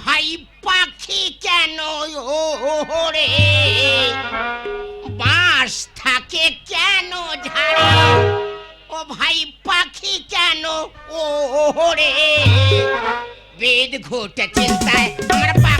ভাই পাখি কেন? ওরে বাঁশ থাকে কেন ঝাড়ে? ও ভাই পাখি কেন? ওরে বেদ ঘোটা চিন্তায় আমার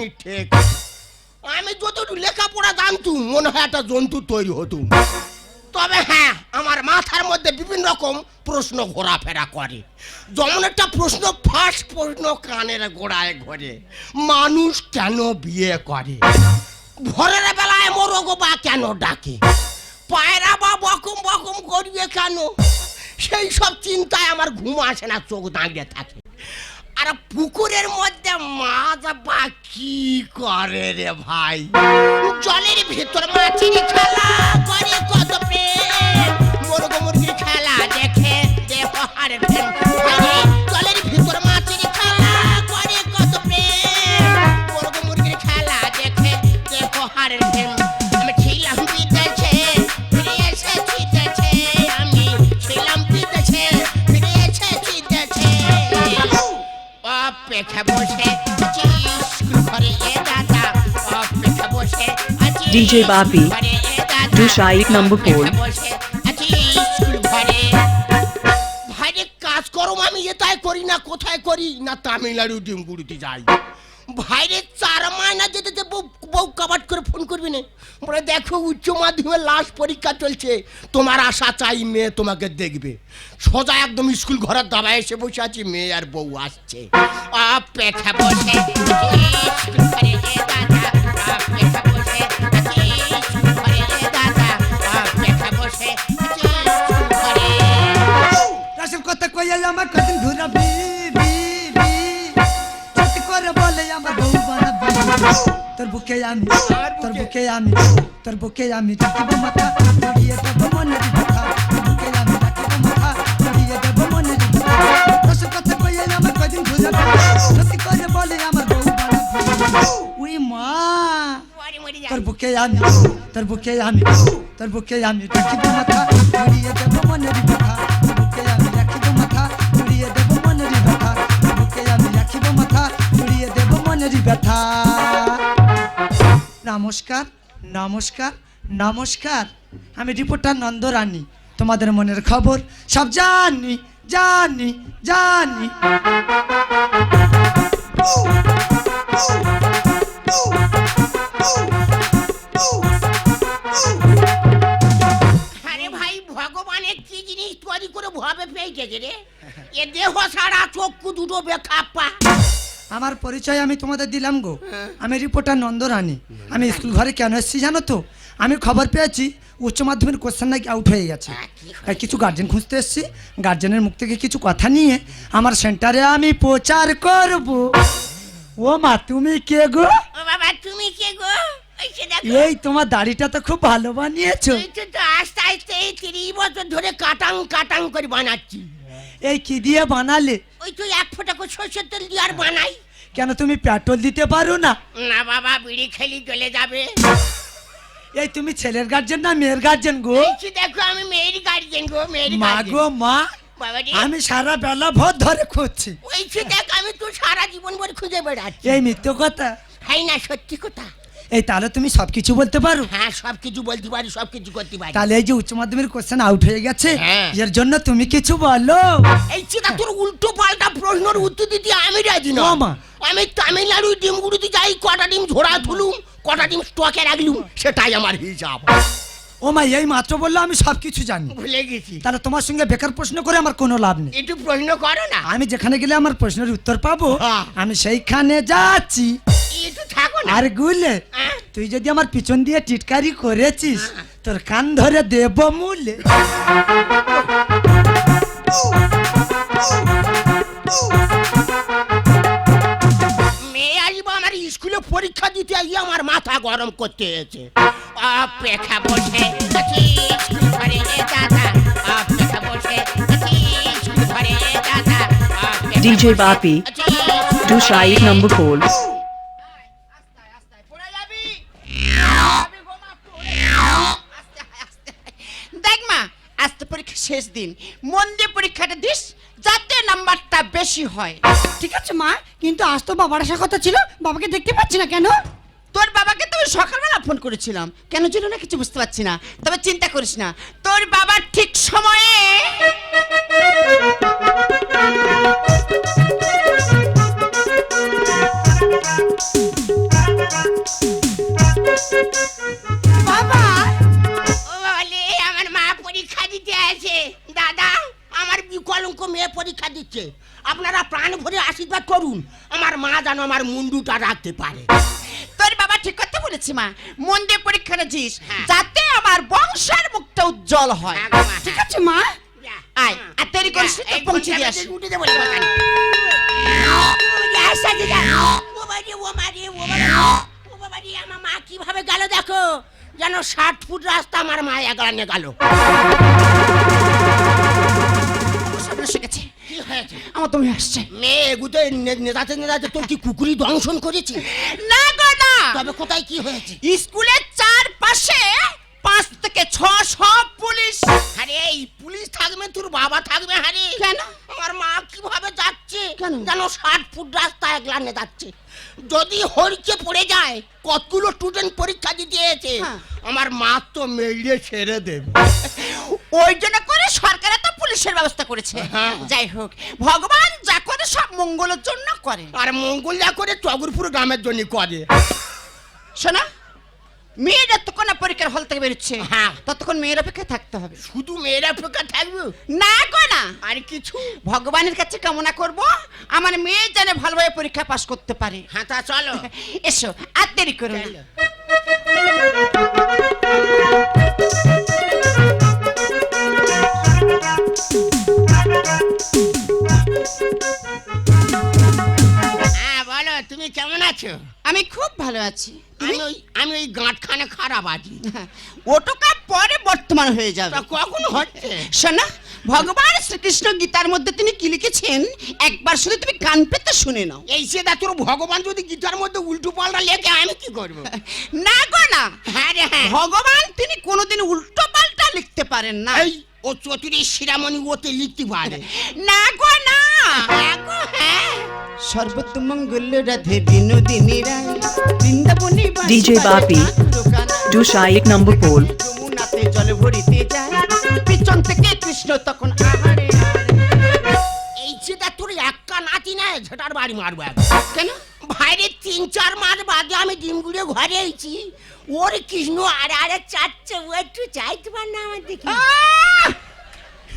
কোম্পানির ঠিক। আমি যতটুকু লেখাপড়া জানতুম, মনে হয় একটা জন্তু তৈরি হতো তবে হ্যাঁ আমার মাথার মধ্যে বিভিন্ন রকম প্রশ্ন ঘোরাফেরা করে। যেমন একটা প্রশ্ন ফার্স্ট প্রশ্ন কানের গোড়ায় ঘরে, মানুষ কেন বিয়ে করে? ভোরের বেলায় মোরগ বা কেন ডাকে? পায়রা বা বকম বকম করবে কেন? সেই সব চিন্তায় আমার ঘুম আসে না, চোখ দাঁড়িয়ে থাকে। আর পুকুরের মধ্যে মাছ বা কি করে রে ভাই। জলের ভেতর মাছের খেলা করে কত প্রেম মুরগ মুরগির খেলা দেখে দেহ হারে DJ এ দাদা, Dushaik number four. অপেক্ষা বসে আছি স্কুল ঘরে ভাইরে কাজ করো আমি এটাই করি না কোথায় করি? না তামিলনাড়ু ডিমগুড়িতে যাই। ভাইরে চার মায়না যেতে যে বউ কাবাট করে ফোন করবি না। বলে দেখো উচ্চ মাধ্যমিকের লাস্ট পরীক্ষা চলছে। তোমার আশা চাই মেয়ে তোমাকে দেখবে। সোজা একদম স্কুল ঘরের দাবায় এসে বসে আছি মেয়ে আর বউ আসছে। অপেক্ষা বসে। রাসেল কথা কইয়া আমার কদিন ঘুরাবি বি বি সত্যি করে বলে আমার বউ বানাবি তোর বুকে আমি তোর বুকে আমি তোর বুকে আমি রাখিব মাথা জড়িয়ে দেব মনের কথা তোর বুকে আমি রাখিব মাথা জড়িয়ে দেব মনের কথা রাসেল কথা কইয়া আমার কদিন ঘুরাবি সত্যি করে বলে আমার বউ বানাবি উই মা মরে মরে যাই। তোর বুকে আমি তোর বুকে আমি তোর বুকে আমি দেব ব্যথা। নমস্কার নমস্কার নমস্কার। আমি রিপোর্টার নন্দ রানী তোমাদের মনের খবর সব জানি জানি জানি। পরিচয় আমি তোমাদের দিলাম গো। আমি রিপোর্টার নন্দরানী। আমি স্কুল ঘরে কেন এসেছি জানো তো? আমি খবর পেয়েছি উচ্চ মাধ্যমিক কোশ্চেন নাকি আউট হয়ে গেছে। হ্যাঁ, তাই কিছু গার্জেন খুঁজতে এসেছি। গার্জেনের মুখ থেকে কিছু কথা নিয়ে আমার সেন্টারে আমি প্রচার করব। ও মা তুমি কে গো? ও বাবা তুমি কে গো? এই তোমার দাড়িটা তো খুব ভালো বানিয়েছো। তো আস্তে আস্তে এই তিরিশ বছর ধরে কাটাং কাটাং করে বানাচ্ছি। এই কি দিয়ে বানালে? ওই তো এক ফোঁটা করে সর্ষের তেল দিয়ে আর বানাই। কেন তুমি পেট্রোল দিতে পারো না? না বাবা বিড়ি খেলি চলে যাবে। এই তুমি ছেলের গার্জেন না মেয়ের গার্জেন গো? দেখো আমি মেয়ের গার্জেন গো মেয়ের মা গো মা বাবা আমি সারা বেলা ভোর ধরে খুঁজছি। ওই দেখ আমি তো সারা জীবন ভর খুঁজে বেড়াচ্ছি। এই মিথ্য কথা। হাই না সত্যি কথা? এই তাহলে তুমি সবকিছু বলতে পারো? হ্যাঁ সব কিছু বলতে পারি সব কিছু করতে পারি। তাহলে এই যে উচ্চ মাধ্যমিক কোশ্চেন আউট হয়ে গেছে হ্যাঁ। এর জন্য তুমি কিছু বলো। এই চিন্তা তোর উল্টো পাল্টা প্রশ্নের উত্তর দিতে আমি রাজি না। ও মা। আমি তামিলনাড়ু ডিমগুড়িতে যাই কটা ডিম ঝোড়া তুলুম কটা ডিম স্টকে রাখলুম সেটাই আমার হিসাব। ও মা এই মাত্র বলল আমি সবকিছু জানি। ভুলে গেছি। তাহলে তোমার সঙ্গে বেকার প্রশ্ন করে আমার কোনো লাভ নেই। একটু প্রশ্ন করো না। আমি যেখানে গেলে আমার প্রশ্নের উত্তর পাবো হ্যাঁ। আমি সেইখানে যাচ্ছি। আর গুলে তুই যদি আমার পিছন দিয়ে টিটকারি করেছিস তোর কান ধরে দেব মুলে। মেয়ে স্কুলে পরীক্ষা দিতে গিয়ে আমার মাথা গরম করতে হয়েছে অপেক্ষা বসে DJ Bapi, number 4. শেষ দিন। মন দিয়ে পরীক্ষাটা দিস যাতে নাম্বারটা বেশি হয়। ঠিক আছে মা কিন্তু আজ তো বাবার আসার কথা ছিল বাবাকে দেখতে পাচ্ছি না কেন? তোর বাবাকে তো আমি সকালবেলা ফোন করেছিলাম। কেন ছিল না কিছু বুঝতে পারছি না। তবে চিন্তা করিস না। তোর বাবা ঠিক সময়ে আমার মেয়ে পরীক্ষা দিচ্ছে আপনারা প্রাণ ভরে আশীর্বাদ করুন আমার মা যেন আমার মুন্ডুটা রাখতে পারে তোর বাবা ঠিক কথা বলেছে মা মন দিয়ে পরীক্ষাটা দিস হ্যাঁ। যাতে আমার বংশের মুখটা উজ্জ্বল হয় হ্যাঁ ঠিক হ্যাঁ। আছে মা আয় আর দেরি করিস না, তো এই পৌঁছে দিয়ে আসি। উঠে দেবো এবার আমি। ও সাথে যা। ও বাড়ি, ও মারি, ও বাড়ি, ও বাবারি, আমার মা কীভাবে গেল দেখো যেন ষাট ফুট রাস্তা আমার মা এগারানে গেল কি হয়েছে? আমার তুমি আসছে। মেয়ে এগুতে নেতাতে নেতাতে তোর কি কুকুরি দংশন করেছি? না গো না। তবে কোথায় কি হয়েছে? স্কুলের চারপাশে পাঁচ থেকে ছ সব পুলিশ আরে এই পুলিশ থাকবে তোর বাবা থাকবে হারে কেন? আমার মা কীভাবে যাচ্ছে কেন? যেন ষাট ফুট রাস্তা একলানে যাচ্ছে যদি হরিকে পড়ে যায় কতগুলো স্টুডেন্ট পরীক্ষা দিতে এসেছে হ্যাঁ। আমার মা তো মেরিয়ে ছেড়ে দেবে ওই জন্য করে সরকার তো পুলিশের ব্যবস্থা করেছে হ্যাঁ। যাই হোক ভগবান যা করে সব মঙ্গলের জন্য করে আর মঙ্গল যা করে চগরপুর গ্রামের জন্য করে শোনা মেয়ে যতক্ষণ না পরীক্ষার হল থেকে বেরোচ্ছে। হ্যাঁ। ততক্ষণ মেয়ের অপেক্ষায় থাকতে হবে। শুধু মেয়েরা অপেক্ষা থাকবে? না গো না। আর কিছু? ভগবানের কাছে কামনা করব আমার মেয়ে যেন ভালোভাবে পরীক্ষা পাশ করতে পারে। হ্যাঁ তা চলো। এসো আর দেরি করো না। আছো? আমি খুব ভালো আছি। আমি ওই আমি ওই গাঁটখানে খারাপ আছি। ওটুকা পরে বর্তমান হয়ে যাবে। কখন হচ্ছে? শোনা ভগবান শ্রীকৃষ্ণ গীতার মধ্যে তিনি কি লিখেছেন? একবার শুধু তুমি কান পেতে শুনে নাও। এই সেটা তোর ভগবান যদি গীতার মধ্যে উল্টো পাল্টা লেখে আমি কি করব? না গো না। হ্যাঁ রে হ্যাঁ। ভগবান তিনি কোনোদিন উল্টো পাল্টা লিখতে পারেন না। ও চতুরী শিরামণি ওতে লিখতে পারে। না গো না। হ্যাঁ গো, হ্যাঁ। সর্বতমঙ্গল রাধে বিনোদিনী রায়। বৃন্দাবনী বাজে বাপি। Do Shaik number four. যমুনাতে জল ভরিতে যায়। পিছন থেকে কৃষ্ণ তখন আহারে। এই সেটা তোর একা নাতি না ঝেটার বাড়ি মারবো এক কেন? ভাইরে তিন চার মাস বাদে আমি ডিম গুড়ে ঘরে এসেছি ওর কৃষ্ণ আর আরে চাচ্ছে ও একটু চাইতে পার না আমার দেখি!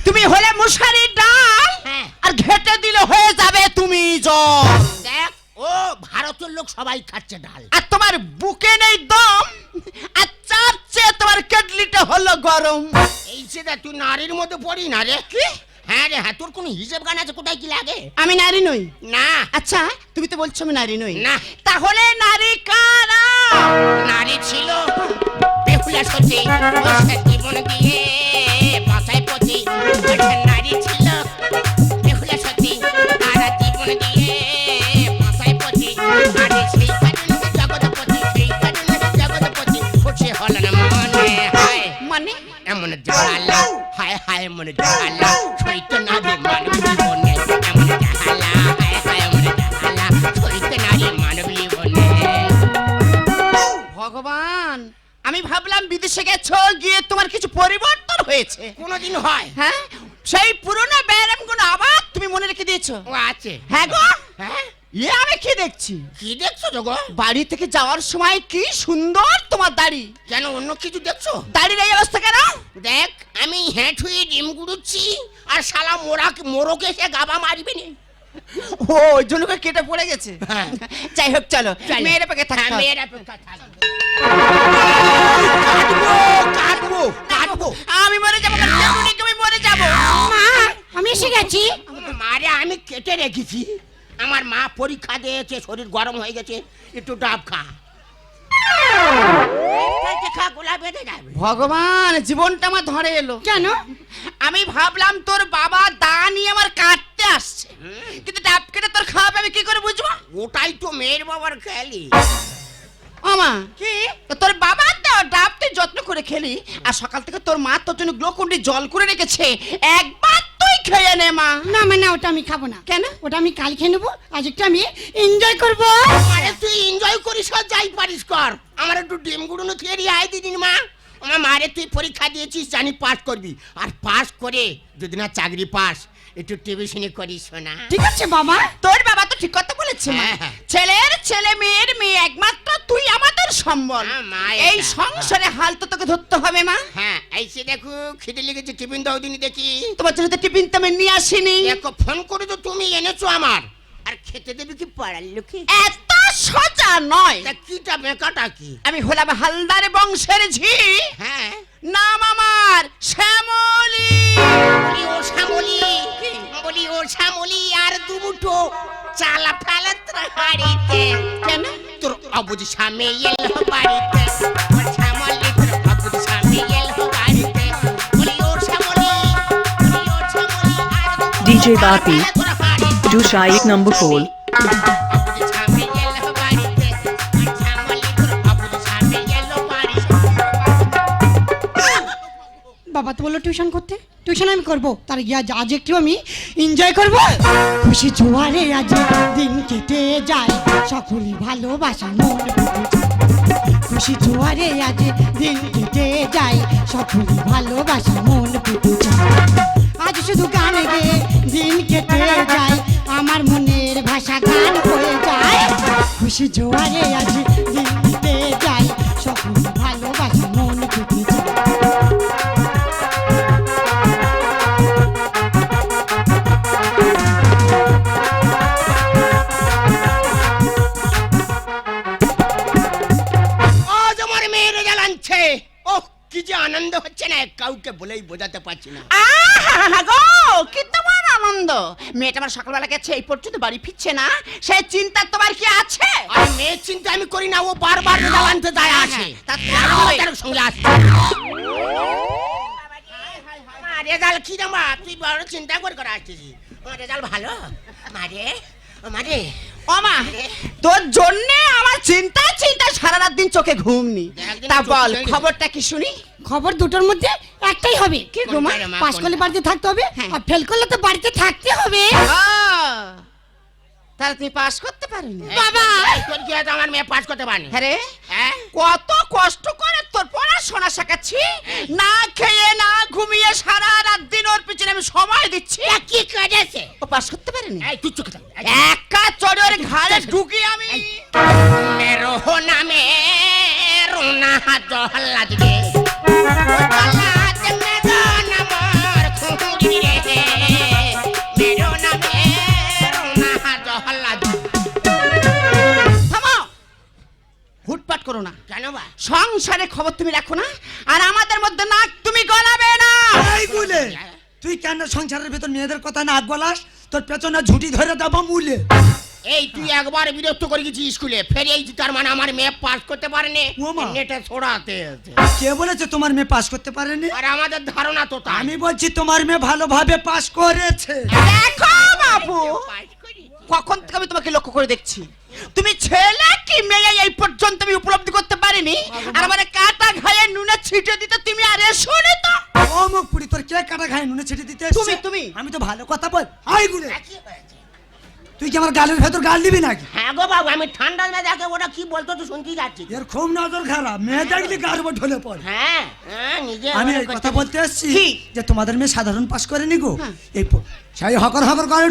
তুমি হলে মশারির ডাল হ্যাঁ। আর ঘেটে দিলে হয়ে যাবে তুমি জল। দেখ ও ভারতের লোক সবাই খাচ্ছে ডাল। আর তোমার বুকে নেই দম আর চার চেয়ে তোমার কেটলিটা হলো গরম। এই সেটা তুই নারীর মধ্যে পড়ি না রে। কি? হ্যাঁ রে হ্যাঁ তোর কোনো হিসেব গান আছে? কোথায় কি লাগে? আমি নারী নই। না। আচ্ছা তুমি তো বলছো আমি নারী নই। না। তাহলে নারী কারা? নারী ছিল বেহুলা সতী জীবন দিয়ে? দেখছি। কি দেখছ তো গো বাড়ি থেকে যাওয়ার সময় কি সুন্দর তোমার দাড়ি। কেন অন্য কিছু দেখছ? দাড়ির এই অবস্থা কেন? দেখ আমি হয়ে ডিম গুড়ুচ্ছি আর শালা মোরা মোরকে সে গাবা মারবি নি। ও ওই জন্য করে কেটে পড়ে গেছে? হ্যাঁ। যাই হোক চলো। চলো। মেয়েরা পাকে হ্যাঁ, থাকো মেয়েরা অপেক্ষা থাকবে। কাটবো কাটবো কাটবো। আমি মরে যাব আমি মরে যাব? মা আমি এসে গেছি। মারে আমি কেটে রেখেছি। আমার মা পরীক্ষা দিয়েছে শরীর গরম হয়ে গেছে একটু ডাব খা। খা গোলা বেঁধে যাবে। ভগবান জীবনটা আমার ধরে এলো। কেন? আমি ভাবলাম তোর বাবা দা নিয়ে আমার কাটতে আসছে। কিন্তু ডাব কেটে তোর খাওয়াবে আমি কি করে বুঝব? ওটাই তো মেয়ের বাবার খেয়ালি। আমা কি? তোর বাবা তো ডাব তুই যত্ন করে খেলি আর সকাল থেকে তোর মা তোর জন্য গ্লোকুন্ডি জল করে রেখেছে। একবার খেয়ে নে মা। না মানে ওটা আমি খাব না। কেন? ওটা আমি কাল খেয়ে নেব আজ একটু আমি এনজয় করব। আরে তুই এনজয় করিস আর যাই পারিস কর। আমার একটু ডিম গুড়ুনো থিয়েরি আয় দিদিন মা। আমার মারে তুই পরীক্ষা দিয়েছিস জানি পাস করবি। আর পাস করে যদি না চাকরি পাস একটু টিউশনি করিস না ঠিক আছে বাবা। তোর বাবা তো ঠিক কথা বলেছে মা। হ্যাঁ, হ্যাঁ। ছেলের ছেলে মেয়ের মেয়ে একমাত্র তুই আমাদের সম্বল। হ্যাঁ, মা, এই সংসারে হাল তো তোকে ধরতে হবে মা। হ্যাঁ এই সে দেখো খিদে লেগেছে টিফিন দাও দিনি দেখি। তোমার জন্য তো টিফিন তো আমি নিয়ে আসিনি। দেখো ফোন করে তো তুমি এনেছো আমার। আর খেতে দেবে কি পাড়ার লোকে? এত সোজা নয়। তা কিটা বেকাটা কি? আমি হলাম হালদার বংশের ঝি। হ্যাঁ। নাম আমার শ্যামলী। বলি ও শ্যামলি? বলি ও শ্যামলি আর দুমুঠো চালা ফেলত হাড়িতে। কেন? তোর অবুজ স্বামী এলো বাড়িতে। শ্যামলি তোর অবুজ স্বামী এলো বাড়িতে। বলি ও শ্যামলি বলি ও শ্যামলি আর দুমুঠো DJ Bapi। Dusha এক number poll. অবুজ স্বামী এলো বাড়িতে। ও শ্যামলি তোর অবুজ স্বামী এলো বাড়িতে। বাবা তো বলল টিউশন করতে? টিউশন আমি করব। তার গিয়ে আজ একটু আমি এনজয় করব। খুশি জোয়ারে আজ দিন কেটে যায় সকলই ভালোবাসা খুশি জোয়ারে আজ দিন কেটে যায় সকলই ভালোবাসা মন ফুটে যায়। আজ শুধু গান গেয়ে দিন কেটে যায়, আমার মনের ভাষা গান হয়ে যায়। খুশি জোয়ারে আজ দিন কাউকে বলেই বোঝাতে পারছি না। গো কি তোমার আনন্দ? মেয়েটা আমার সকালবেলা গেছে এই পর্যন্ত বাড়ি ফিরছে না। সেই চিন্তা তোমার কি আছে? আর মেয়ের চিন্তা আমি করি না ও বারবার জ্বালানতে যায় আসে। তা তো আর হয়। তার সঙ্গে আসে। মা, রেজাল্ট কি রে মা? তুই বড় চিন্তা করে করে আসছিস। রেজাল্ট ভালো? মারে মারে ও মা তোর জন্য আমার চিন্তা চিন্তা সারা রাত দিন চোখে ঘুম নি তা বল খবরটা কি শুনি? খবর দুটোর মধ্যে একটাই হবে। কি পাস করলে বাড়িতে থাকতে হবে হ্যাঁ। আর ফেল করলে তো বাড়িতে থাকতে হবে। তাহলে তুমি পাস করতে পারোনি বাবা! কি হয়তো আমার মেয়ে পাস করতে পারেনি। হ্যাঁ হ্যাঁ? কত কষ্ট করে তোর পড়াশোনা শেখাচ্ছি না খেয়ে না ঘুমিয়ে সারা রাত দিন ওর পিছনে আমি সময় দিচ্ছি। কি করেছে ও পাস করতে পারেনি? এই তুই চুপ একা চড়ে ওর ঘাড়ে ঢুকি আমি। মেরো নামে রোনা থামো। হুটপাট করো না। কেন বা? সংসারে খবর তুমি রাখো না আর আমাদের মধ্যে নাক তুমি গলাবে না। এই গুলে তুই কেন সংসারের ভেতর মেয়েদের কথা না গলাস? তোর পেছনে ঝুঁটি ধরে দেবো মুলে। এই তুই একবার বিরক্ত করে গেছিস স্কুলে? ফের এই তার মানে আমার মেয়ে পাস করতে পারেনি। ও মা। নেটে ছড়াতে আছে। কে বলেছে তোমার মেয়ে পাস করতে পারেনি? আর আমাদের ধারণা তো তাই। আমি বলছি তোমার মেয়ে ভালোভাবে পাস করেছে। দেখো বাবু পাস করি। কখন থেকে আমি তোমাকে লক্ষ্য করে দেখছি? তুমি ছেলে কি মেয়ে এই পর্যন্ত আমি উপলব্ধি করতে পারিনি? আর আমার কাটা ঘায়ে নুনে ছিটে দিতে তুমি আরে শুনে তো? ও মুখ পুরি তোর কে কাটা খায় নুনে ছেড়ে দিতে এসছে? তুমি, তুমি। আমি তো ভালো কথা বল। আই গুলে কি হয়েছে? তুই কি আমার গালের ভেতর গাল দিবি নাকি? হ্যাঁ গো বাবু আমি ঠান্ডা দেখে ওটা কি বলতো তুই শুনতেই যাচ্ছি এর খুব নজর খারাপ মেয়ে দেখলি গার উপর ঢলে পড়ে। হ্যাঁ হ্যাঁ নিজে আমি এই কথা বলতে আসছি যে তোমাদের মেয়ে সাধারণ পাস করেনি গো। এই সেই হকর হকর করে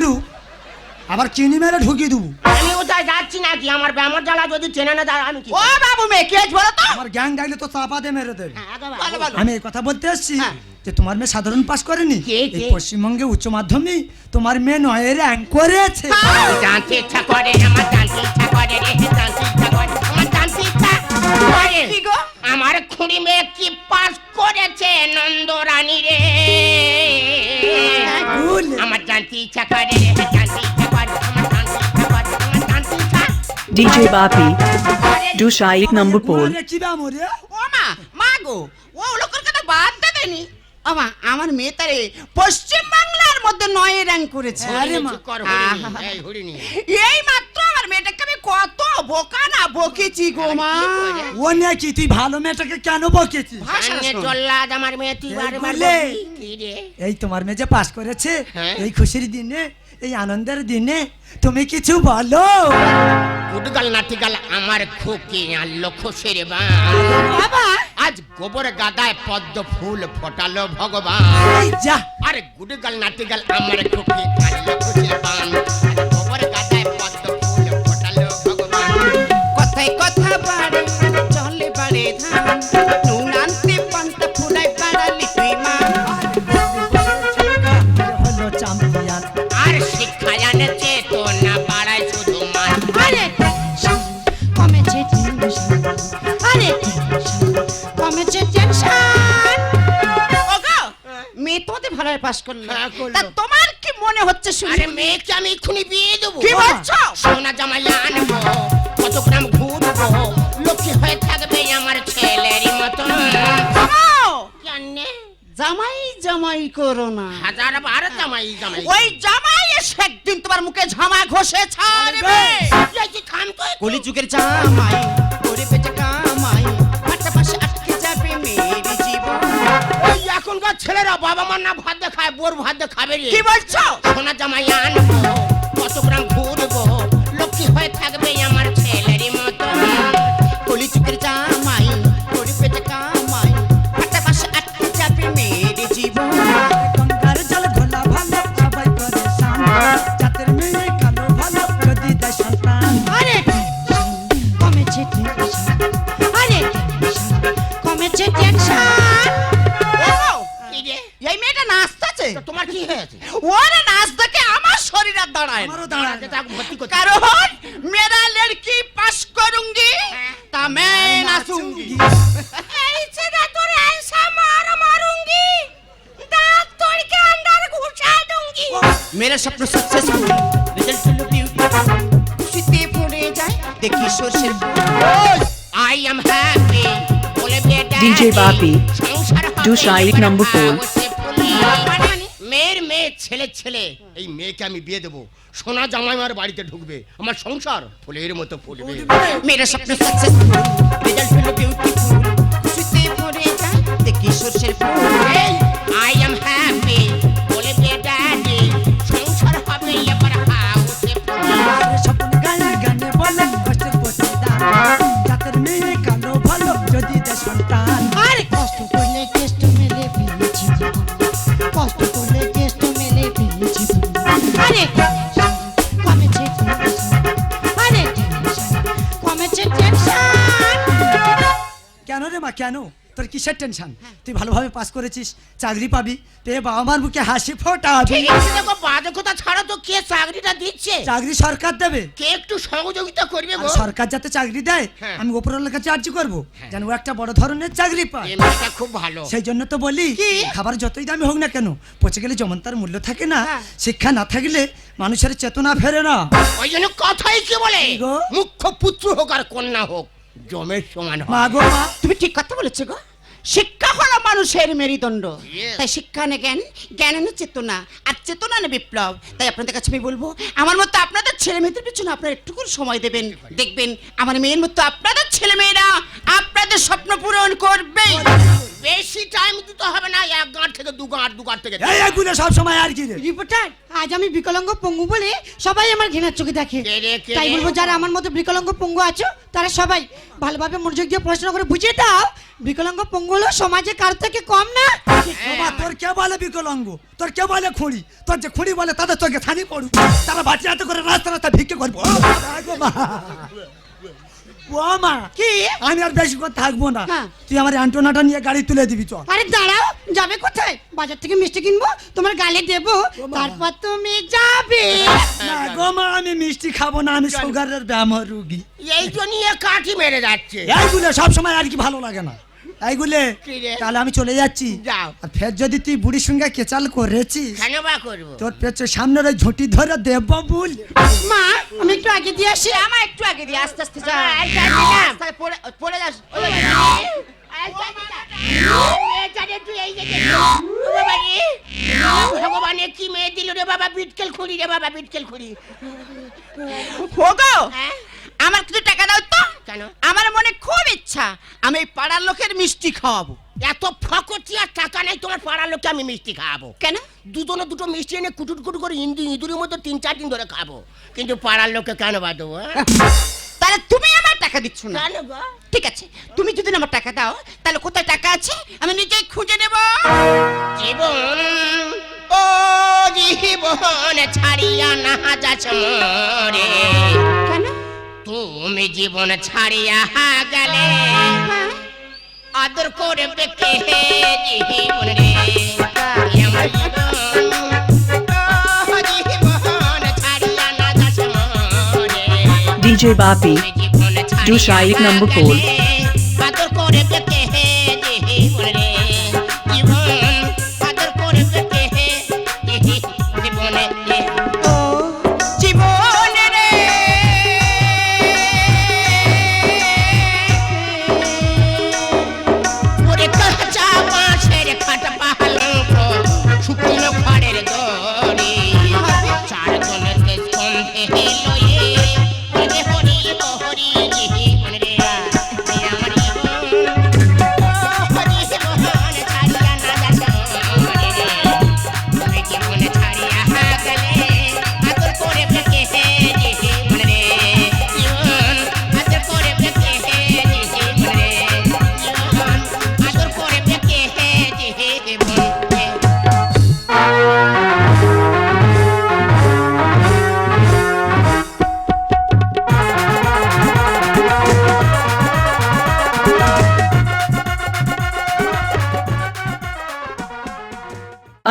আবার চিনি মেরে ঢুকিয়ে দেবো। আমি কোথায় যাচ্ছি নাকি? আমার ব্যামর জ্বালা যদি চেনে না আমি কি ও বাবু মেয়ে কে বলো তো? আমার গ্যাং ডাকলে তো চাপা দিয়ে মেরে দেবে। হ্যাঁ, আমি এই কথা বলতে এসেছি হ্যাঁ। যে তোমার মেয়ে সাধারণ পাস করেনি। এই পশ্চিমবঙ্গে উচ্চ মাধ্যমিক। তোমার মেয়ে নয় র্যাঙ্ক করেছে আমার জানতে ইচ্ছা করে আমার জানতে ইচ্ছা করে রে জানতে ইচ্ছা করে আমার জানতে ইচ্ছা করে। কি গো? আমার খুঁড়ি মেয়ে কি পাস করেছে নন্দরানী রে? ভুল। আমার জানতে ইচ্ছা করে রে জানতে DJ Bapi, Dusha এক number poll. ওরে কি ব্যাম রে ও মা গো ও লোকের কথা বাদ দেবেনি আমা আমার মেয়ে তারে পশ্চিম বাংলার মধ্যে নয় র্যাঙ্ক করেছে। আরে মা। এই মাত্র আমার মেয়েটাকে আমি কত বোকা না বকেছি গো মা। ও নিয়ে তুই ভালো মেয়েটাকে কেন শোন। চল্লাদ আমার মেয়ে তুই? এই তোমার মেয়ে যে পাস করেছে হ্যাঁ। এই খুশির দিনে এই আনন্দের দিনে তুমি কিছু বলো। গুডগাল নাটিগাল আমার খুকি আনলো খুশির বাবা আজ গোবর গাদায় পদ্ম ফুল ফোটালো ভগবান। যা। আরে গুডগাল নাটিগাল আমার খুকি আনলো খুশির বান। গোবর গাদায় পদ্ম ফুল ফোটালো ভগবান। কথায় কথা বাড়ে চলে বাড়ে ধান। ভালোই পাস করল। হ্যাঁ, তা তোমার কি মনে হচ্ছে শুনে? আরে মেয়েকে আমি এক্ষুনি বিয়ে দেবো। কি বলছো? সোনা জামাই আনব কত গ্রাম ঘুরবো। লক্ষ্মী হয়ে থাকবে আমার ছেলেরই মতন। জামাই জামাই করো না। হাজার বার জামাই জামাই। ওই জামাই এসে একদিন তোমার মুখে ঝামা ঘষে ছাড়বে। এই যে খাম তো একটু। কলি যুগের জামাই। এখনকার ছেলেরা বাবা মার না ভাত খায় বোর ভাত খাবে কি বলছো? সোনা জামাই আনব কত গ্রাম ঘুরবো লক্ষ্মী হয়ে থাকবে আমার মেয়েরা স্বপ্ন সাকসেসফুল রেজাল্ট হলো বিউটিফুল খুশিতে ভরে যায় দেখি সর্ষের আই অ্যাম হ্যাপি বলে বেটা ডিজে বাপি দু শাইক নম্বর 4 মেয়ের মেয়ে ছেলে ছেলে এই মেয়েকে আমি বিয়ে দেবো। সোনা জামাই আমার বাড়িতে ঢুকবে। আমার সংসার ফুলের মতো ফুলবে মেয়েরা স্বপ্ন সাকসেসফুল রেজাল্ট হলো বিউটিফুল খুশিতে ভরে যায় দেখি সর্ষের আই অ্যাম হ্যাপি কিসের টেনশন তুই ভালোভাবে পাস করেছিস চাকরি পাবি পেয়ে বাবা মার বুকে হাসি ফোটাবি। ঠিক আছে দেখো বাজে কথা ছাড়া তো কে চাকরিটা দিচ্ছে? চাকরি সরকার দেবে। কে একটু সহযোগিতা করবে আর গো? সরকার যাতে চাকরি দেয় হ্যাঁ। আমি ওপরের কাছে আর্জি করব যেন ও একটা বড় ধরনের চাকরি পায়। এই মেয়েটা খুব ভালো। সেই জন্য তো বলি খাবার যতই দামি হোক না কেন পচে গেলে যেমন তার মূল্য থাকে না শিক্ষা না থাকলে মানুষের চেতনা ফেরে না। ওই জন্য কথাই কি বলে? কি গো? মুখ্য পুত্র হোক আর কন্যা হোক জমের সমান মা গো মা। তুমি ঠিক কথা বলেছ গো। শিক্ষা হলো মানুষের মেরুদণ্ড। তাই শিক্ষা নে জ্ঞান জ্ঞান এনে চেতনা আর চেতনা নে বিপ্লব। তাই আপনাদের কাছে আমি বলব আমার মতো আপনাদের ছেলে মেয়েদের পিছনে আপনারা একটুকু সময় দেবেন দেখবেন আমার মেয়ের মতো আপনাদের ছেলে মেয়েরা আপনাদের স্বপ্ন পূরণ করবে বেশি টাইম দিতে হবে না এক গাঁট থেকে দু গাঁট দু গাঁট থেকে এই এগুলো সব সময় আর কি রে রিপোর্টার আজ আমি বিকলাঙ্গ পঙ্গু বলে সবাই আমার ঘৃণার চোখে দেখে কে রে, কে তাই রে? বলব যারা আমার মতো বিকলাঙ্গ পঙ্গু আছো তারা সবাই ভালোভাবে মনোযোগ দিয়ে পড়াশোনা করে বুঝিয়ে দাও বিকলাঙ্গ পঙ্গু হলো সমাজে কার থেকে কম না বাবা তোর কে বলে বিকলাঙ্গ তোর কে বলে খুঁড়ি তোর যে খুঁড়ি বলে তাদের তোকে ছানি পড়ু তারা বাচ্চা হাতে করে রাস্তা রাস্তা ভিক্ষে করব ও বাবা গো মা। ও মা কি? আমি আর বেশি করে থাকব না। হ্যাঁ। তুই আমার অ্যান্টোনাটা নিয়ে গাড়ি তুলে দিবি চল। আরে দাঁড়াও যাবে কোথায়? বাজার থেকে মিষ্টি কিনবো তোমার গালে দেবো তারপর তুমি যাবে। না গো মা আমি মিষ্টি খাব না আমি সুগারের ব্যায়াম রুগী এই জন্য এ কাঠি মেরে যাচ্ছে। এইগুলো সব সময় আর কি ভালো লাগে না। তাহলে আমি চলে যাচ্ছি। যাও। আর ফের যদি তুই বুড়ির সঙ্গে কেচাল করেছিস? তোর পেছনে সামনের ওই ঝুঁটি ধরে দেব বল। মা আমি একটু আগে দিয়ে আসি। আমার একটু আগে দিয়ে আস্তে আস্তে যা। আয়, যাচ্ছি না। পড়ে যাস। আচ্ছা, মেয়েটারে তুই এই যে দেখলি? ও বাবা রে, কি মেয়ে দিল রে বাবা বিটকেল খুলি রে বাবা বিটকেল হোগো হ্যাঁ? আমার কিছু টাকা দাও তো কেন? আমার মনে খুব ইচ্ছা আমি পাড়ার লোকের মিষ্টি খাওয়াবো। এত ফকটি আর টাকা নেই তোমার পাড়ার লোককে আমি মিষ্টি খাওয়াবো। কেন? দুজনে দুটো মিষ্টি এনে কুটুর কুটু করে ইন্দু ইঁদুরের মতো তিন চার দিন ধরে খাব। কিন্তু পাড়ার লোককে কেন বাদবো হ্যাঁ? তাহলে তুমি আমার টাকা দিচ্ছ না। কেন গো? ঠিক আছে তুমি যদি আমার টাকা দাও তাহলে কোথায় টাকা আছে আমি নিজেই খুঁজে নেব। জীবন ও জীবন ছাড়িয়া না যাচ মরে। কেন? তুমি জীবন ছাড়িয়া গেলে আদর করবে কে জীবন রে আমার জীবন DJ Bapi, do Shaik number 4.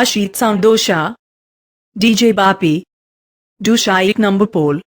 अशीत सामदोषा डीजे बापी डूशा एक नंबर पोल